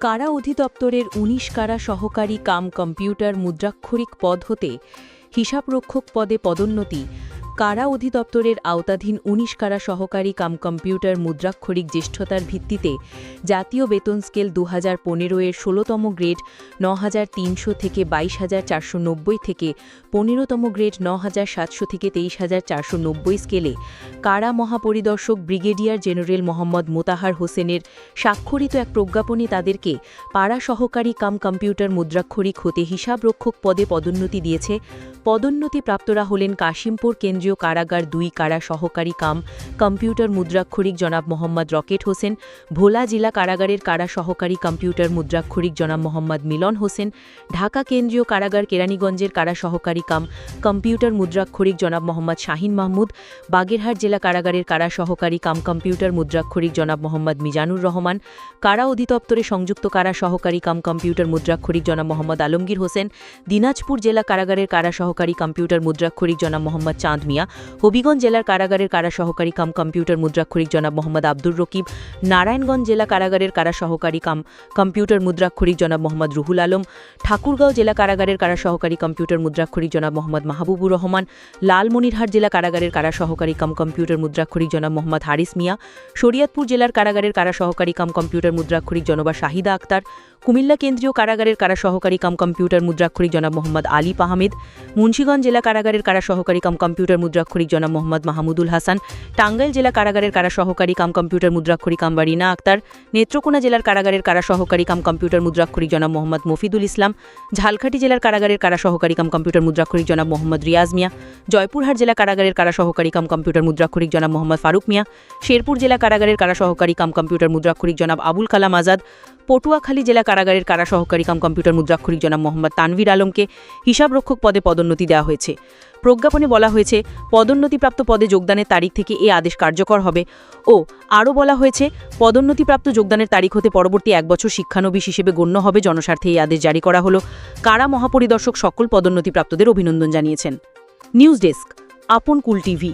কারা অধিদপ্তরের ১৯ কারা সহকারী কাম কম্পিউটার মুদ্রাক্ষরিক পদ হতে হিসাবরক্ষক পদে পদোন্নতি কারা অধিদপ্তরের আওতাধীন ১৯ কারা সহকারী কাম কম্পিউটার মুদ্রাক্ষরিক জ্যেষ্ঠতার ভিত্তিতে জাতীয় বেতন স্কেল দু হাজার পনেরো এর ষোলোতম গ্রেড ন হাজার তিনশো থেকে বাইশ হাজার চারশো নব্বই থেকে পনেরোতম গ্রেড ন হাজার সাতশো থেকে তেইশ হাজার চারশো নব্বই স্কেলে কারা মহাপরিদর্শক ব্রিগেডিয়ার জেনারেল মোহাম্মদ মোতাহার হোসেনের স্বাক্ষরিত এক প্রজ্ঞাপনে তাদেরকে পাড়া সহকারী কাম কম্পিউটার মুদ্রাক্ষরিক হতে হিসাবরক্ষক পদে পদোন্নতি দিয়েছে। পদোন্নতি প্রাপ্তরা হলেন কাশিমপুর কেন্দ্রীয় কারাগার দুই কারা সহকারী কাম, কম্পিউটার মুদ্রাক্ষরিক জনাব মোহাম্মদ রকেট হোসেন, ভোলা জেলা কারাগারের কারা সহকারী কম্পিউটার মুদ্রাক্ষরিক জনাব মোহাম্মদ মিলন হোসেন, ঢাকা কেন্দ্রীয় কারাগার কেরানীগঞ্জের কারা সহকারী কাম, কম্পিউটার মুদ্রাক্ষরিক জনাব মোহাম্মদ শাহিন মাহমুদ, বাগেরহাট জেলা কারাগারের কারা সহকারী কাম, কম্পিউটার মুদ্রাক্ষরিক জনাব মোহাম্মদ মিজানুর রহমান, কারা অধিদপ্তরে সংযুক্ত কারা সহকারী কাম, কম্পিউটার মুদ্রাক্ষরিক জনাব মোহাম্মদ আলমগীর হোসেন, দিনাজপুর জেলা কারাগারের কারা সহকারী কম্পিউটার মুদ্রাক্ষরিক জনাব মোহাম্মদ চাঁদ মিয়া হবিগঞ্জ জেলার কারাগারের কারা সহকারী কাম কম্পিউটার মুদ্রাক্ষরিক জনাব মোহাম্মদ আব্দুর রকিব, নারায়ণগঞ্জ জেলা কারাগারের কারা সহকারী কাম কম্পিউটার মুদ্রাক্ষরিক জনাব মোহাম্মদ রুহুল আলম, ঠাকুরগাঁও জেলা কারাগারের কারা সহকারী কম্পিউটার মুদ্রাক্ষরিক জনাব মোহাম্মদ মাহবুবুর রহমান, লালমনিরহাট জেলা কারাগারের কারা সহকারী কাম কম্পিউটার মুদ্রাক্ষরিক জনাব মোহাম্মদ হারিস মিয়া, শরিয়তপুর জেলার কারাগারের কারা সহকারী কাম কম্পিউটার মুদ্রাক্ষরিক জনবা শাহিদা আক্তার, কুমিল্লা কেন্দ্রীয় কারাগারের কারা সহকারী কাম কম্পিউটার মুদ্রাক্ষরিক জনাব মোহাম্মদ আলিফ আহমেদ, মুন্সিগঞ্জ জেলা কারাগারের কারা সহকারী কাম কম্পিউটার মুদ্রাক্ষরিক জনাব মোহাম্মদ মাহমুদুল হাসান, টাঙ্গাইল জেলা কারাগারের কারা সহকারী কাম কম্পিউটার মুদ্রাক্ষরিক কাম বারিনা আক্তার, নেত্রকোনা জেলার কারাগারের কারা সহকারী কাম কম্পিউটার মুদ্রাক্ষরিক জনাব মোহাম্মদ মফিদুল ইসলাম, ঝালকাঠি জেলার কারাগারের কারা সহকারী কাম কম্পিউটার মুদ্রাক্ষরিক জনাব মোহাম্মদ রিয়াজ মিয়া, জয়পুরহাট জেলা কারাগারের কারা সহকারী কাম কম্পিউটার মুদ্রাক্ষরিক জনাব মোহাম্মদ ফারুক মিয়া, শেরপুর জেলা কারাগারের কারা সহকারী কাম কম্পিউটার মুদ্রাক্ষরিক জনাব আবুল কালাম আজাদ পটুয়াখালী জেলা কারাগারের কারা সহকারী কাম কম্পিউটার মুদ্রাক্ষরিক জনাব মোহাম্মদ তানভীর আলমকে হিসাবরক্ষক পদে পদোন্নতি দেওয়া হয়েছে। প্রজ্ঞাপনে বলা হয়েছে, পদোন্নতিপ্রাপ্ত পদে যোগদানের তারিখ থেকে এ আদেশ কার্যকর হবে ও আরও বলা হয়েছে, পদোন্নতিপ্রাপ্ত যোগদানের তারিখ হতে পরবর্তী এক বছর শিক্ষানবিশ হিসেবে গণ্য হবে। জনস্বার্থে এই আদেশ জারি করা হলো। কারা মহাপরিদর্শক সকল পদোন্নতিপ্রাপ্তদের অভিনন্দন জানিয়েছেন। নিউজ ডেস্ক, আপন কুল টিভি।